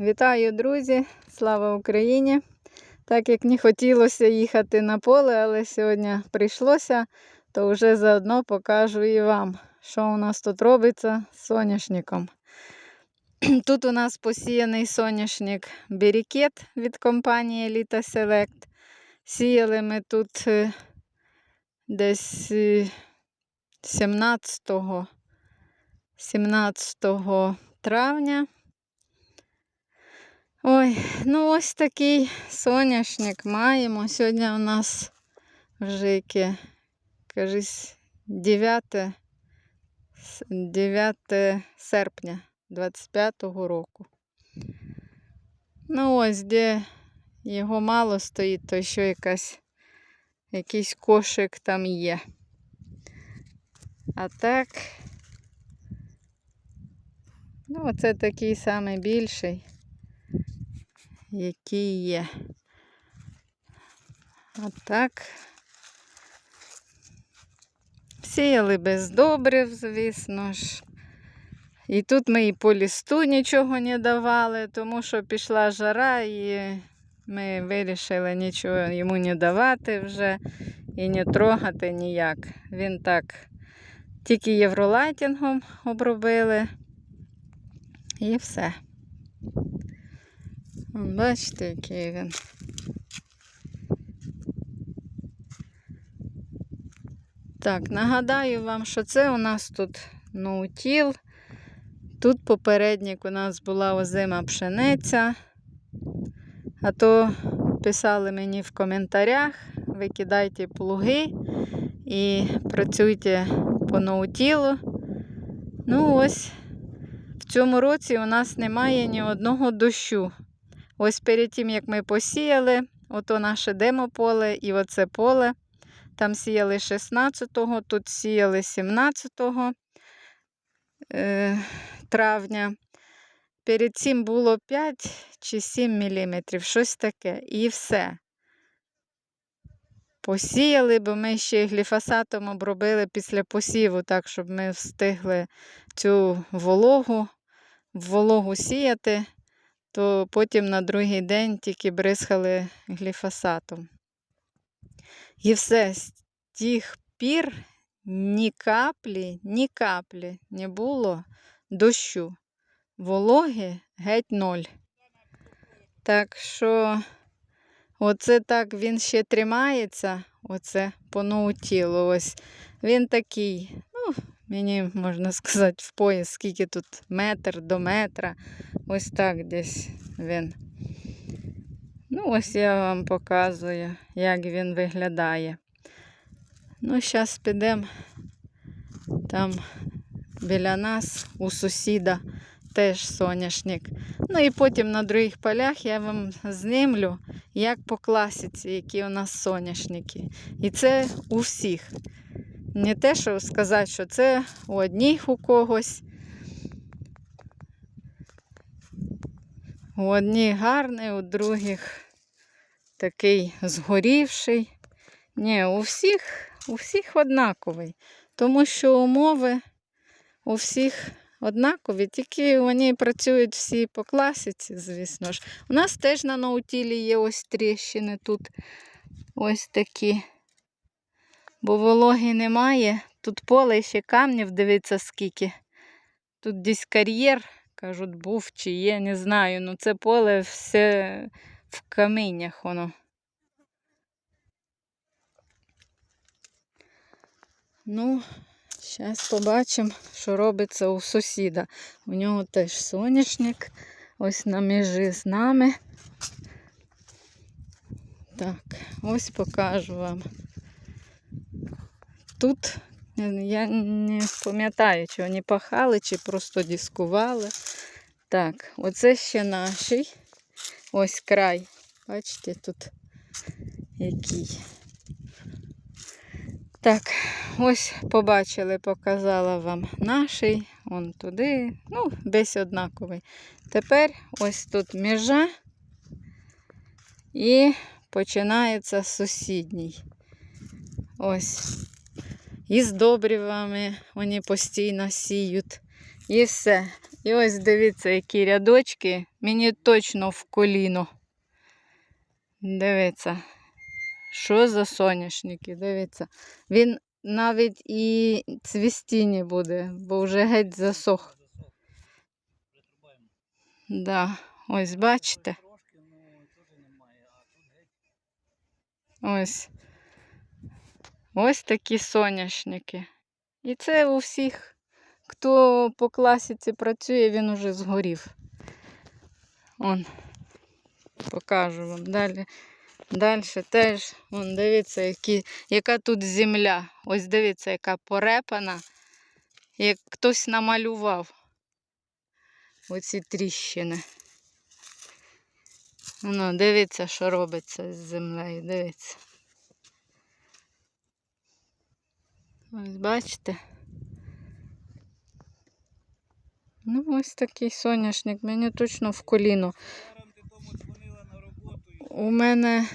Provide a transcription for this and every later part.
Вітаю, друзі! Слава Україні! Так як не хотілося їхати на поле, але сьогодні прийшлося, то вже заодно покажу і вам, що у нас тут робиться з соняшником. Тут у нас посіяний соняшник Берікет від компанії Elita Select. Сіяли ми тут е, десь е, 17, 17 травня. Ой, ну ось такий соняшник маємо. Сьогодні у нас вже яке, кажись, 9, 9 серпня 25-го року. Ну ось, де його мало стоїть, то ще якась, якийсь кошик там є. А так, ну, оце такий самий більший який є. А так. Сіяли без добрив, звісно ж. І тут ми і по лісту нічого не давали, тому що пішла жара, і ми вирішили нічого йому не давати вже і не трогати ніяк. Він так тільки євролайтінгом обробили. І все. Вон, Бачите, який він. Так, нагадаю вам, що це у нас тут ноутіл. Тут попередник у нас була озима пшениця. А то писали мені в коментарях, викидайте плуги і працюйте по ноутілу. Ну ось, в цьому році у нас немає ні одного дощу. Ось перед тим, як ми посіяли, ото наше демополе і оце поле. Там сіяли 16-го, тут сіяли 17 е, травня. Перед цим було 5 чи 7 мм, щось таке. І все. Посіяли, бо ми ще гліфосатом обробили після посіву, так, щоб ми встигли цю вологу, вологу сіяти то потім на другий день тільки бризхали гліфосатом. І все, з тих пір ні каплі, ні каплі не було дощу. Вологи геть ноль. Так що, оце так він ще тримається, оце по. Ось він такий, мені можна сказати, в пояс, скільки тут метр до метра. Ось так десь він. Ну, ось я вам показую, як він виглядає. Ну, зараз підемо там біля нас, у сусіда, теж соняшник. Ну і потім на других полях я вам знімлю, як по класиці, які у нас соняшники. І це у всіх. Не те, що сказати, що це у одних у когось. У одних гарний, у других такий згорівший. Ні, у всіх, у всіх однаковий. Тому що умови у всіх однакові, тільки вони працюють всі по класиці, звісно ж. У нас теж на наутілі є ось тріщини тут. Ось такі. Бо вологи немає. Тут поле ще камнів, дивіться скільки. Тут десь кар'єр, кажуть, був чи є, не знаю. Ну це поле все в каміннях воно. Ну, зараз побачимо, що робиться у сусіда. У нього теж соняшник. Ось на межі з нами. Так, ось покажу вам. Тут я не пам'ятаю, чи вони пахали, чи просто дискували. Так, оце ще наший. Ось край. Бачите, тут який. Так, ось побачили, показала вам наший, он туди, ну, десь однаковий. Тепер ось тут межа і починається сусідній. Ось. І з добривами вони постійно сіють. І все. І ось дивіться, які рядочки. Мені точно в коліно. Дивіться. Що за соняшники? Дивіться. Він навіть і цвістіння буде, бо вже геть засох. Да. Ось бачите. Ось. Ось такі соняшники. І це у всіх, хто по класіці працює, він уже згорів. Он. Покажу вам далі. Далі теж, вон, дивіться, які, яка тут земля. Ось дивіться, яка порепана, як хтось намалював оці тріщини. Ну, дивіться, що робиться з землею, дивіться. Ось бачите? Ну, ось такий соняшник, мені точно в коліно. У мене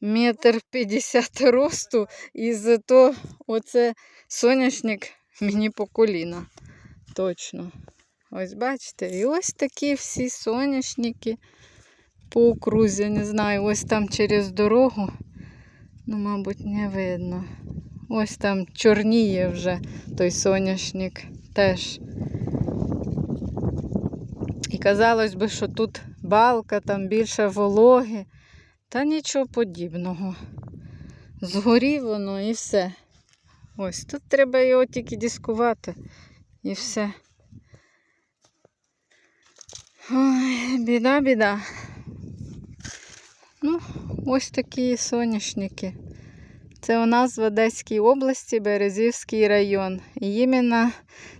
метр п'ятдесят росту, і зато оце соняшник мені по коліна. Точно. Ось бачите, і ось такі всі соняшники по окрузі. Не знаю, ось там через дорогу. Ну, мабуть, не видно. Ось там чорніє вже той соняшник теж. І казалось би, що тут балка, там більше вологи. Та нічого подібного. Згорів воно і все. Ось тут треба його тільки дискувати. І все. Ой, біда, біда. Ну, ось такі соняшники. Це у нас в Одеській області Березівський район. І іменно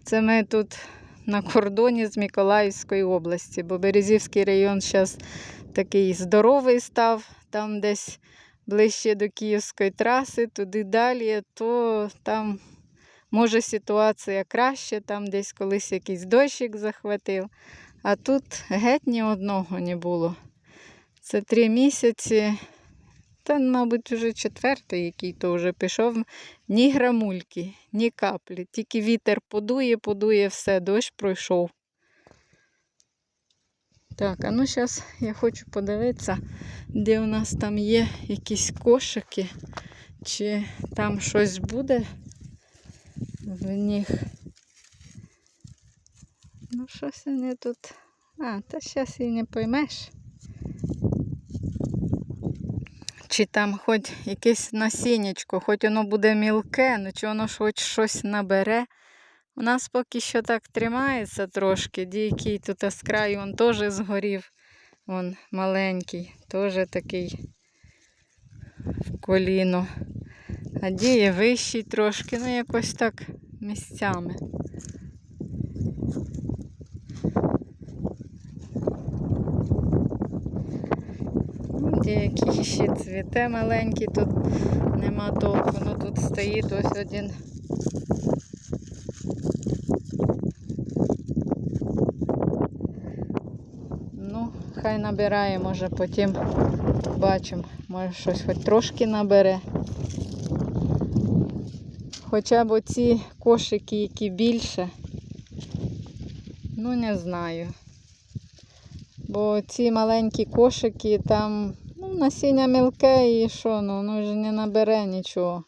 це ми тут на кордоні з Миколаївської області, бо Березівський район зараз такий здоровий став, там десь ближче до Київської траси, туди далі, то там може ситуація краще, там десь колись якийсь дощик захватив. А тут геть ні одного не було. Це три місяці. Та, мабуть, вже четвертий, який то вже пішов. Ні грамульки, ні каплі. Тільки вітер подує, подує все, дощ пройшов. Так, а ну зараз я хочу подивитися, де у нас там є якісь кошики, чи там щось буде в них. Ну, щось вони тут. А, та зараз і не поймеш. Чи там хоч якесь насіннячко, хоч воно буде мілке, ну чи воно хоч щось набере. У нас поки що так тримається трошки. Дійкий тут з краю він теж згорів. Вон маленький, теж такий в коліно. А діє вищий трошки, ну якось так місцями. Ну, Ще цвіте маленькі, тут нема толку. Ну тут стоїть ось один. Ну, хай набирає, може потім бачимо, може щось хоч трошки набере. Хоча б оці кошики, які більше, ну не знаю. Бо ці маленькі кошики там насіння мілке і що, ну, воно ж не набере нічого.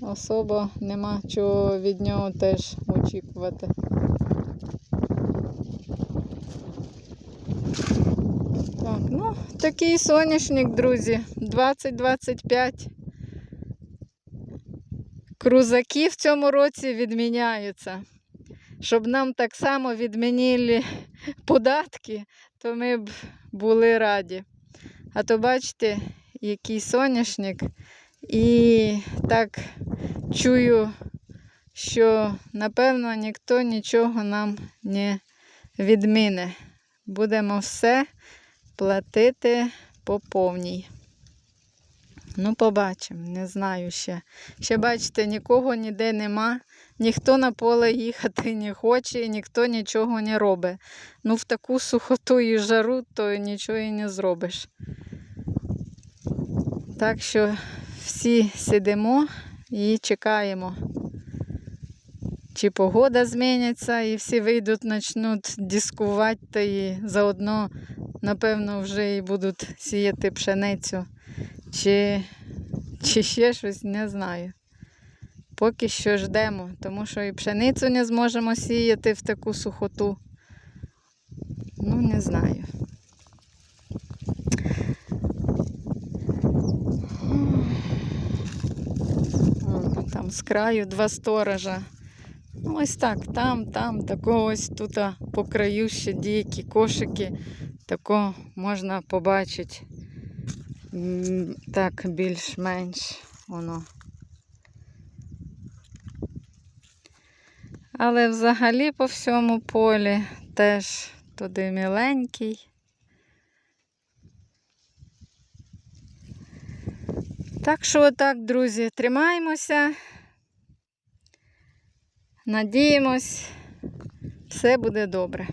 Особо нема чого від нього теж очікувати. Так, ну, такий соняшник, друзі, 20-25. Крузаки в цьому році відміняються. Щоб нам так само відмінили податки, то ми б були раді. А то бачите, який соняшник. І так чую, що напевно ніхто нічого нам не відміне. Будемо все платити по повній. Ну, побачимо, не знаю ще. Ще бачите, нікого ніде нема, ніхто на поле їхати не хоче, і ніхто нічого не робить. Ну, в таку сухоту і жару, то нічого і не зробиш. Так що всі сидимо і чекаємо. чи погода зміниться, і всі вийдуть, почнуть дискувати, та і заодно, напевно, вже і будуть сіяти пшеницю, чи, чи ще щось, не знаю. Поки що ждемо, тому що і пшеницю не зможемо сіяти в таку сухоту. Ну, не знаю. Там з краю два сторожа. Ну, ось так, там, там, тако ось тут по краю ще деякі кошики. Тако можна побачити. Так, більш-менш воно. Але взагалі по всьому полі теж туди міленький. Так що отак, друзі, тримаємося. Надіємось, все буде добре.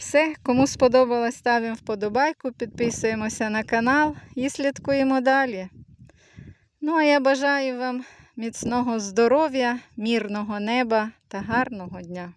Все, кому сподобалось, ставимо вподобайку, підписуємося на канал і слідкуємо далі. Ну, а я бажаю вам міцного здоров'я, мирного неба та гарного дня.